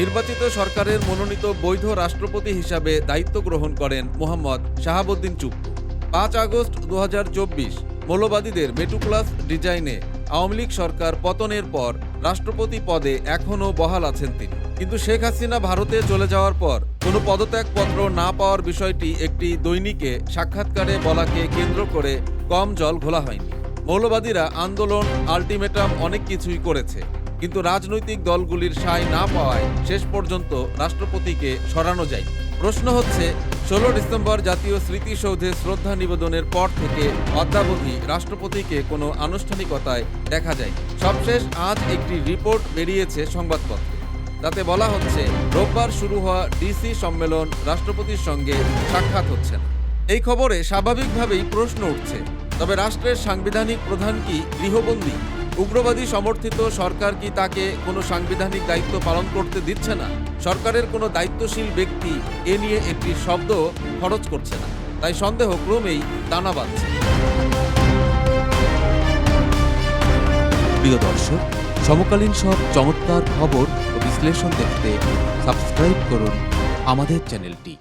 নির্বাচিত সরকারের মনোনীত বৈধ রাষ্ট্রপতি হিসাবে দায়িত্ব গ্রহণ করেন মোহাম্মদ শাহাবুদ্দিন চুপ্পু। পাঁচ আগস্ট দু হাজার চব্বিশ, মৌলবাদীদের মেটুপ্লাস ডিজাইনে আওয়ামী লীগ সরকার পতনের পর রাষ্ট্রপতি পদে এখনও বহাল আছেন তিনি। কিন্তু শেখ হাসিনা ভারতে চলে যাওয়ার পর কোনো পদত্যাগপত্র না পাওয়ার বিষয়টি একটি দৈনিকে সাক্ষাৎকারে বলাকে কেন্দ্র করে কম জল ঘোলা হয়নি। মৌলবাদীরা আন্দোলন, আলটিমেটাম অনেক কিছুই করেছে। কিন্তু রাজনৈতিক দলগুলির সায় না পাওয়ায় শেষ পর্যন্ত রাষ্ট্রপতিকে সরানো যায় প্রশ্ন হচ্ছে, ষোলো ডিসেম্বর জাতীয় স্মৃতিসৌধে শ্রদ্ধা নিবেদনের পর থেকে অদ্যাবধি রাষ্ট্রপতিকে কোনো আনুষ্ঠানিকতায় দেখা যায় সবশেষ আজ একটি রিপোর্ট বেরিয়েছে সংবাদপত্রে। তাতে বলা হচ্ছে, রোববার শুরু হওয়া ডিসি সম্মেলন রাষ্ট্রপতির সঙ্গে সাক্ষাৎ হচ্ছে না। এই খবরে স্বাভাবিকভাবেই প্রশ্ন উঠছে, তবে রাষ্ট্রের সাংবিধানিক প্রধান কি গৃহবন্দী? উগ্রবাদী সমর্থিত সরকার কি তাকে কোনো সাংবিধানিক দায়িত্ব পালন করতে দিচ্ছে না? সরকারের কোনো দায়িত্বশীল ব্যক্তি এ নিয়ে একটি শব্দ খরচ করছে না। তাই সন্দেহ ক্রমেই দানা বাঁধছে প্রিয় দর্শক, সমকালীন সব চমৎকার খবর ও বিশ্লেষণ দেখতে সাবস্ক্রাইব করুন আমাদের চ্যানেলটি।